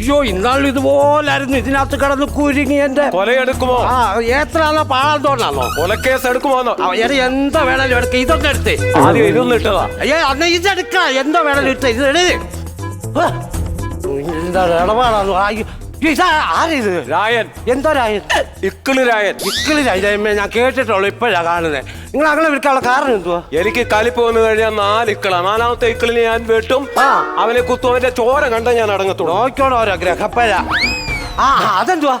അയ്യോ ഇന്നാളും ഇതുപോലായിരുന്നു. ഇതിനകത്ത് കിടന്ന് കുരുങ്ങി എന്റെ കൊലയെടുക്കുമോ? ആ ഏത്രാണോ പാളം തോന്നാണോ കൊലക്കേസ് എടുക്കുമോന്നോ? എടാ എന്താ വേണേലും എടുക്ക. ഇതൊക്കെ എടുത്തേ. ആദ്യം ഇതൊന്നും ഇട്ടതാ. അയ്യോ അന്ന് ഇതെടുക്ക എന്താ വേണേലും ഇട്ട ഇത് എടു ആ, ഇടപാടാണോ ഇതാ ആരിത് രായൻ. എന്തോ രായൻ? ഇക്കിളി രായൻ. ഇക്കിളി രാജമ്മേ ഞാൻ കേട്ടിട്ടുള്ളൂ ഇപ്പോഴാ കാണുന്നത് നിങ്ങൾ അങ്ങനെ വിൽക്കാനുള്ള കാരണം എന്തുവാ? എനിക്ക് കലിപ്പ് വന്നു കഴിഞ്ഞാൽ നാല് ഇക്കിളാ. നാലാമത്തെ ഇക്കിളിനെ ഞാൻ വെട്ടും. അവനെ കുത്തും. അവന്റെ ചോര കണ്ട ഞാൻ അടങ്ങത്തുള്ളൂ. നോക്കണോ ഓരോ ഗ്രഹപ്പഴ ആ അതെന്തുവാ?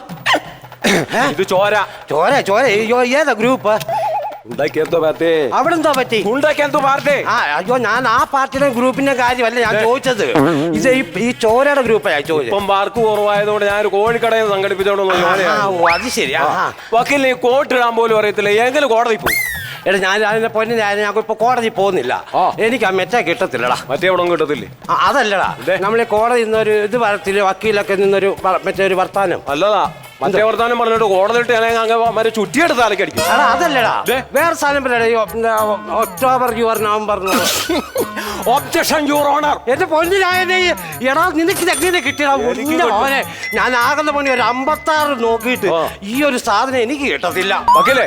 ഇത് ചോര. ചോര ചോര. അയ്യോ ഏതാ ഗ്രൂപ്പ്? അവിടെ എന്തോ പറ്റി? ഉണ്ടാക്കിയെന്തോ പാർട്ടി? ആ അയ്യോ ഞാൻ ആ പാർട്ടിയുടെ ഗ്രൂപ്പിന്റെ കാര്യമല്ല ഞാൻ ചോദിച്ചത്. ഇത് ഈ ഈ ചോരയുടെ ഗ്രൂപ്പായി ചോദിച്ചത്. ഇപ്പം മാർക്ക് കുറവായതുകൊണ്ട് ഞാൻ ഒരു കോഴിക്കടയിൽ സംഘടിപ്പിച്ചോണ്ട് ആ. ഓ, അത് ശരി. ആ, ആ. വക്കീലിന് ഈ കോട്ടിടാൻ പോലും അറിയത്തില്ല. എങ്കിലും കോടതി പോയി എടാ ഞാൻ അതിന്റെ പൊന്നു ഞാൻ ഞാൻ ഇപ്പൊ കോടതി പോകുന്നില്ല. ആ. എനിക്ക് ആ മെച്ച കിട്ടത്തില്ലടാ. മറ്റേ അവിടെ കിട്ടത്തില്ലേ? ആ, അതല്ലടാ. നമ്മളീ നമ്മൾ കോടതി നിന്നൊരു ഇത് വരത്തില്ല? വക്കീലൊക്കെ നിന്നൊരു വ- മറ്റേ ഒരു വർത്താനം. അല്ലതാ മറ്റേ വർത്താനം പറഞ്ഞിട്ട് കോടതിട്ട് ഞാൻ അങ്ങ് ചുറ്റിയെടുത്ത് തലക്കടിക്കും എടാ അതല്ലടാ? വേറെ സാധനം പറയടാ October your November objection your honour എന്റെ പൊന്നിലായതേ എടാ നിനക്ക് ഇത് എങ്ങനെ കിട്ടിയടാ. മോനെ ഞാൻ ആകുന്ന പണി ഒരു അമ്പത്താറ് നോക്കിയിട്ട്. ഈ ഒരു സാധനം എനിക്ക് കിട്ടത്തില്ല. വക്കീലേ.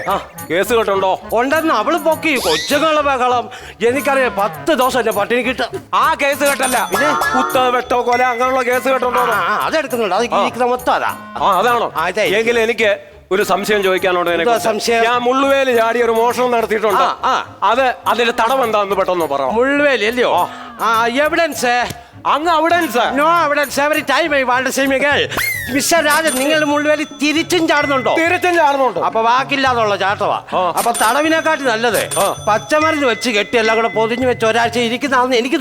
കേസ് കേട്ടുണ്ടോ? ഉണ്ടെന്ന് അവൾ പൊക്കി കൊച്ചുങ്ങളെ ബഹളം. എനിക്കറിയാം പത്ത് ദിവസം എന്റെ പട്ടിണി കിട്ടും. ആ കേസ് കേട്ടല്ല. പിന്നെ? കുത്ത വെട്ടോ കൊല അങ്ങനെയുള്ള കേസ് കേട്ടുണ്ടോ? അതെടുക്കുന്നുണ്ട്. അത് അതാ. അതാണോ? ആ, എങ്കിൽ എനിക്ക് ഒരു സംശയം ചോദിക്കാനുണ്ട് സംശയം? ഞാൻ മുള്ളുവേൽ ചാടി ഒരു മോഷണം നടത്തിയിട്ടുണ്ട്. അത് അതിന്റെ തടം എന്താന്ന് പെട്ടെന്ന് പറ. മുള്ളുവേലി അല്ലയോ? ആ. എവിഡൻസ് അങ്ങ് അവിടെ നോ അവിടെ every time I want same mister Rajan നിങ്ങൾ മുഴുവൻ തിരിച്ചും ചാടുന്നുണ്ടോ? തിരിച്ചും ചാടുന്നുണ്ട്. അപ്പൊ വാക്കില്ലാതുള്ള ചാട്ടവാ. അപ്പൊ തടവിനെക്കാട്ടി നല്ലത്. പച്ചമരുന്ന് വെച്ച് കെട്ടി എല്ലാം കൂടെ പൊതിഞ്ഞു വെച്ച് ഒരാഴ്ച ഇരിക്കുന്നതാണെന്ന് എനിക്ക്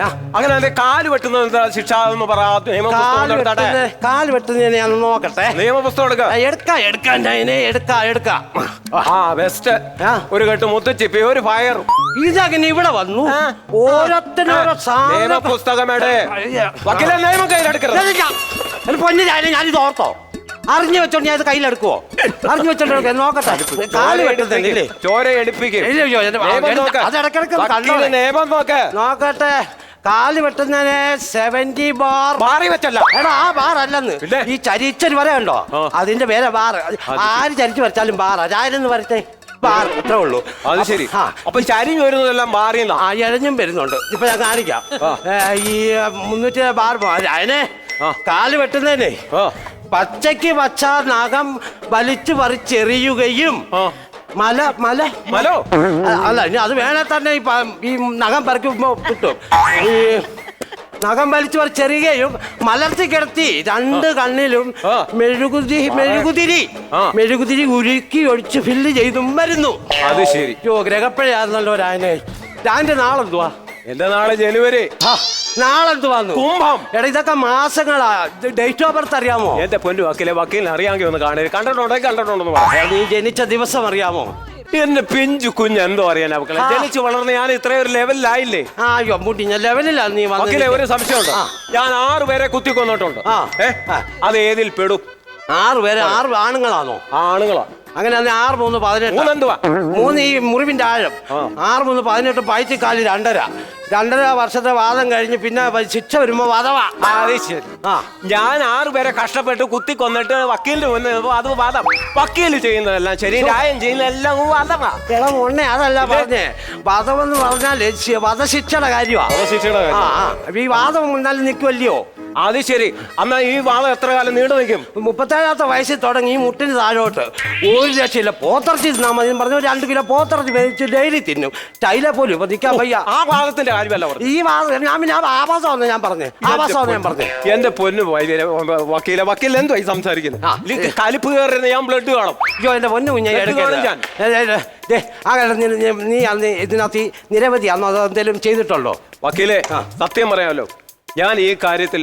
ആ. അങ്ങനെ അതിന്റെ കാൽ വെട്ടുന്നത് ശിക്ഷ എന്ന് പറയാം കാൽ. വെട്ടുന്ന ഞാൻ നോക്കട്ടെ. നിയമപുസ്തകം എടുക്ക. എടുക്കാം എടുക്കാം എടുക്കാം എടുക്കാം. ആ ബെസ്റ്റ് ഒരു കെട്ട് മുത്തച്ചിപ്പി ഒരു ഫയർ ഇതങ്ങനെ ഇവിടെ വന്നു. ഓരോരുത്തരോരോ സാധനം നിയമപുസ്തകമേടെ വക്കീലെ നിയമം കയ്യിലെടുക്കരുത്. പൊന്നു ഞാൻ ഞാനിത് ഓർത്തോ? അറിഞ്ഞു വെച്ചോണ്ട് ഞാൻ ഇത് കയ്യിലെടുക്കുവോ? അറിഞ്ഞു വെച്ചോണ്ട്. നോക്കട്ടെ. കാൽ ചോര എടുപ്പിക്കും നിയമം നോക്ക്. നോക്കട്ടെ. വെട്ടുന്നതിന് സെവന്റി ബാർ മാറി വെച്ചല്ല. എടാ ആ ബാർ അല്ലെന്ന്. ഈ ചരിച്ചൊരു വരെ ഉണ്ടോ. അതിന്റെ പേരെ ബാർ ആര് ചരിച്ചു വരച്ചാലും ബാർ ആരെന്ന് വരട്ടെ ബാർ അത്രേ ഉള്ളൂ. അത് ശരി. ആ. അപ്പൊ ചരിഞ്ഞ് വരുന്നതെല്ലാം മാറിയെന്നാ ആ ഇഴഞ്ഞും വരുന്നുണ്ട്. ഇപ്പൊ ഞാൻ കാണിക്കാം. ഏ, ഈ മുന്നൂറ്റി ബാർ അതിനെ ആ. കാൽ വെട്ടുന്നതിനെ ആ. പച്ചയ്ക്ക് പച്ച നഖം വലിച്ചു പറിച്ചെറിയുകയും ആ. മല മല? മലോ? അ- അല്ല ഇനി അത് വേണേ തന്നെ ഈ പ- ഈ നഖം പറിക്കുമ്പോ കിട്ടും ഈ നഖം വലിച്ചു പറിച്ചെറിയുകയും മലർത്തി കിടത്തി രണ്ട് കണ്ണിലും. മെഴുകുതി മെഴുകുതിരി. മെഴുകുതിരി ഉരുക്കി ഒഴിച്ച് ഫില്ല് ചെയ്തും വരുന്നു. അത് ശരി. യോ ഗ്രഹപ്പഴയായിരുന്നല്ലോ രായനെ. രാന്റെ നാളെന്തുവാ? എന്റെ നാളെ ജനുവരി. ആ, നാളെന്തുവാന്നു? കുംഭം. എടാ ഇതൊക്കെ മാസങ്ങളാ. ഡേറ്റ് ഓഫ് ബർത്ത് അറിയാമോ? എന്റെ പൊന്നു വക്കീലെ വക്കീലിനെ അറിയാമെങ്കിൽ ഒന്ന് കാണരുത് കണ്ടിട്ടുണ്ടോ? കണ്ടിട്ടുണ്ടോ നീ ജനിച്ച ദിവസം അറിയാമോ? എന്റെ പിഞ്ചു കുഞ്ഞ് എന്തോ അറിയാൻ മക്കളെ. ജനിച്ചു വളർന്ന് ഞാൻ ഇത്രയും ഒരു ലെവലിലായില്ലേ? ആ അയ്യോ മുട്ടി ഞാൻ ലെവലില്ല നീ വന്നില്ല ഒരു സംശയമുണ്ട്. ഞാൻ ആറ് പേരെ കുത്തി കൊന്നിട്ടുണ്ട്. അത് ഏതിൽ പെടും? ആറ് പേരെ ആറ് ആണുങ്ങളാണോ? ആണുങ്ങളാ. അങ്ങനെ അന്ന് ആറ് മൂന്ന് പതിനെട്ട്. മൂന്നെന്തുവാ? മൂന്ന് ഈ മുറിവിന്റെ ആഴം. ആറ് മൂന്ന് പതിനെട്ട് പയറ്റിക്കാലി രണ്ടര. രണ്ടര വർഷത്തെ വാദം കഴിഞ്ഞ് പിന്നെ ശിക്ഷ വരുമ്പോ അത് ശരി. ആ. ഞാൻ ആറ് പേരെ കഷ്ടപ്പെട്ട് കുത്തി കൊന്നിട്ട് വക്കീലിന് വന്ന് അത് വാദം. വക്കീൽ ചെയ്യുന്നതെല്ലാം ശരി ന്യായം ചെയ്യുന്നതെല്ലാം വാദമാ. എടാ മോണ്ണെ അതല്ല പറഞ്ഞേ. എന്ന് പറഞ്ഞാൽ വധശിക്ഷയുടെ കാര്യമാ ശിക്ഷയുടെ ആ ആ. ഈ വാദം എന്നാലും നിൽക്കുമല്ലയോ അത് ശരി. എന്നാ ഈ വാദം എത്ര കാലം നീണ്ടു നിൽക്കും? മുപ്പത്തേഴാമത്തെ വയസ്സിൽ തുടങ്ങി ഈ മുട്ടിന് താഴോട്ട്. ഒരു രക്ഷയില്ല പോത്തിറച്ചി തിന്നാ മതി പറഞ്ഞു രണ്ട് കിലോ പോത്തിറച്ചി മേടിച്ച് ഡെയിലി തിന്നും. ടൈല പോലും ഇപ്പൊ നിൽക്കാൻ വയ്യ. ആ വാദത്തിന്റെ കാര്യമല്ല പറഞ്ഞു ഈ വാദം ഞാൻ പിന്നെ ആവാസം ആവാസമാണ് ഞാൻ പറഞ്ഞു. ആവാസമാണ് ഞാൻ പറഞ്ഞു. എന്റെ പൊന്നു വക്കീലെ വക്കീൽ എന്തോ ഈ സംസാരിക്കുന്നത്? കലിപ്പ് കയറുന്ന ഞാൻ ബ്ലഡ് കാണും. അയ്യോ എന്റെ പൊന്നു കുഞ്ഞ. നീ അന്ന് ഇതിനകത്ത് നിരവധി അന്ന് അത് എന്തെങ്കിലും ചെയ്തിട്ടുള്ളോ വക്കീലെ സത്യം പറയാമല്ലോ ഞാൻ ഈ കാര്യത്തിൽ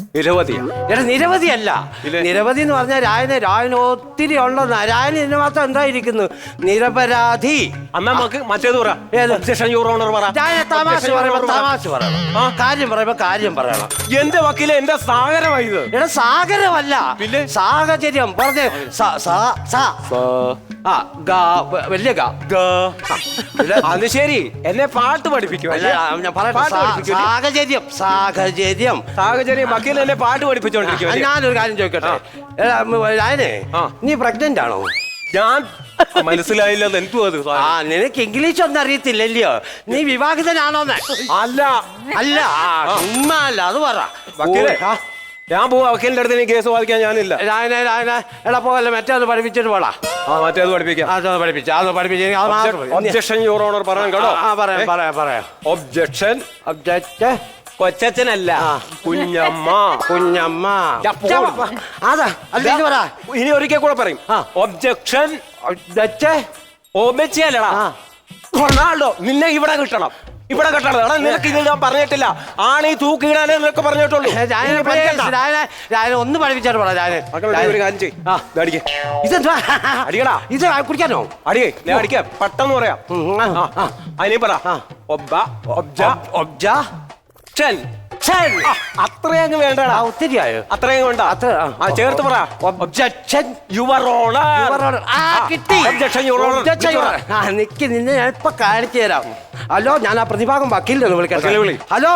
എടാ നിരവധിയല്ല. ഇല്ലേ? നിരവധി എന്ന് പറഞ്ഞാൽ രായനെ രായന് ഒത്തിരി ഉണ്ടെന്ന് രായന് ഇതിന് മാത്രം എന്തായിരിക്കുന്നു നിരപരാധി. അന്നാ നമുക്ക് മറ്റേത് പറ. ഏത്? ഒബ്ജക്ഷൻ യൂർ ഓണർ പറ. രായനെ തമാശ Objection, Your പറയുമ്പോ Honor, തമാശ പറയണം. ആ. കാര്യം പറയുമ്പോ കാര്യം പറയണം. എന്റെ വക്കീലെ എന്റെ സാഗരമായി ഇത്. എടാ സാഗരമല്ല. പിന്നെ? സാഹചര്യം. പറഞ്ഞേ സ- സ- സ. ആ ഗ വ- വലിയ ഗ. ഗ. ആ. ഇല്ല, അത് ശരി. എന്നെ പാട്ട് പഠിപ്പിക്കും അല്ല, ഞാൻ പറയട്ടെ. പാട്ട് സാ- പഠിപ്പിക്കും സാഹചര്യം സാഹചര്യം. സാഹചര്യം വക്കീൽ എന്നെ പാട്ട് പഠിപ്പിച്ചോണ്ടിരിക്കും ഞാനൊരു കാര്യം ചോദിക്കട്ടെ? ആ. നീ പ്രഗ്നന്റ് ആണോ? ഞാൻ മനസ്സിലായില്ല എന്തു അത് ആ നിനക്ക് ഇംഗ്ലീഷ് ഒന്നും അറിയത്തില്ലല്ലയോ? നീ വിവാഹിതനാണോന്ന്? അല്ല. അല്ല അല്ല അത് പറ. വക്കീലേ ഞാൻ പോവാ വക്കീലിന്റെ അടുത്ത് എനിക്ക് കേസ് വാദിക്കാൻ ഞാനില്ല. രായനെ രായനെ എടാ പോവല്ല മറ്റേ അത് പഠിപ്പിച്ചിട്ട് പോടാ. ആ മറ്റേത് പഠിപ്പിക്കാം. അത് പഠിപ്പിച്ച അത്. ഒബ്ജക്ഷൻ യുവർ ഓണർ പറയാൻ കേട്ടോ. ആ പറയാം പറയാം പറയാം. ഒബ്ജക്ഷൻ ഒബ്ജക്റ്റ് കൊച്ചച്ഛനല്ല. കുഞ്ഞമ്മ കുഞ്ഞമ്മ. അതാ പറ. ഇനി ഒരിക്കൽ കൂടെ പറയും. ഒബ്ജക്ഷൻ ഓബച്ചല്ലടാ. റൊണാൾഡോ നിന്നെ ഇവിടെ കിട്ടണം. ഇവിടെ കിട്ടണം. എടാ നിനക്ക് ഇത് ഞാൻ പറഞ്ഞിട്ടില്ല. ആണ് ഈ തൂക്കിയിടാനേ നിനക്ക് പറഞ്ഞിട്ടുള്ളൂ. ഒന്ന് പഠിപ്പിച്ചാൽ പറ. ഇതെന്താ അടിക്കടാ. ഇത് കുടിക്കാനോ? അടിയേ ഞാൻ അടിക്കാം. പെട്ടെന്ന് പറയാം. അതിനെ പറ. ഒബ്ബ ഒബ്ജ. ഒബ്ജ. ഷൻ ഷൻ. ആ, അത്രയും അങ്ങ് വേണ്ടടാ. ഒത്തിരി ആയോ? അത്രയും വേണ്ട. അത്ര ആ. ചേർത്ത് പറ. ഒബ്ജക്ഷൻ യുവർ ഓണർ ആ കിട്ടി. Objection your honour. ആ നിക്ക് നിന്നെ ഞാൻ ഇപ്പൊ കാണിച്ചു തരാം. ഹലോ ഞാൻ ആ പ്രതിഭാഗം വക്കീലിനെ വിളിക്കാം വിളി. ഹലോ.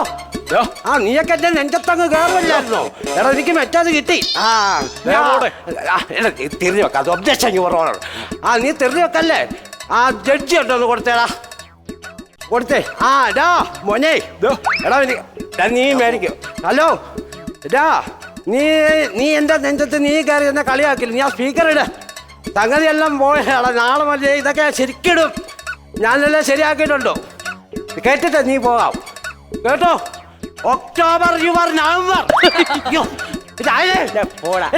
ആ നീയൊക്കെ എന്റെ നെഞ്ചത്തങ്ങ് കയറില്ലായിരുന്നോ എടാ എനിക്ക് മറ്റത് കിട്ടി. ആ എടാ, തിരിഞ്ഞു വെക്കാം. ഒബ്ജക്ഷൻ യുവർ ഓണർ ആ നീ തിരിഞ്ഞു വെക്കല്ലേ? ആ ജഡ്ജി ഉണ്ടോ ഒന്ന് കൊടുത്തേടാ. കൊടുത്തേ. ആ ഡാ മോനെ. ദോ. എടാ നീ എടാ, നീ മേടിക്കും. ഹലോ. ഡാ നീ നീ എന്റെ നെഞ്ചത്ത് നീ കയറി എന്നെ കളിയാക്കില്ല? നീ ആ സ്പീക്കർ ഇട. സംഗതിയെല്ലാം പോയടാ നാളെ മതി ഇതൊക്കെ ശരിക്കിടും. ഞാനെല്ലാം ശരിയാക്കിയിട്ടുണ്ടോ? കേട്ടിട്ട് നീ പോകാം. കേട്ടോ? October your November. പോടാ.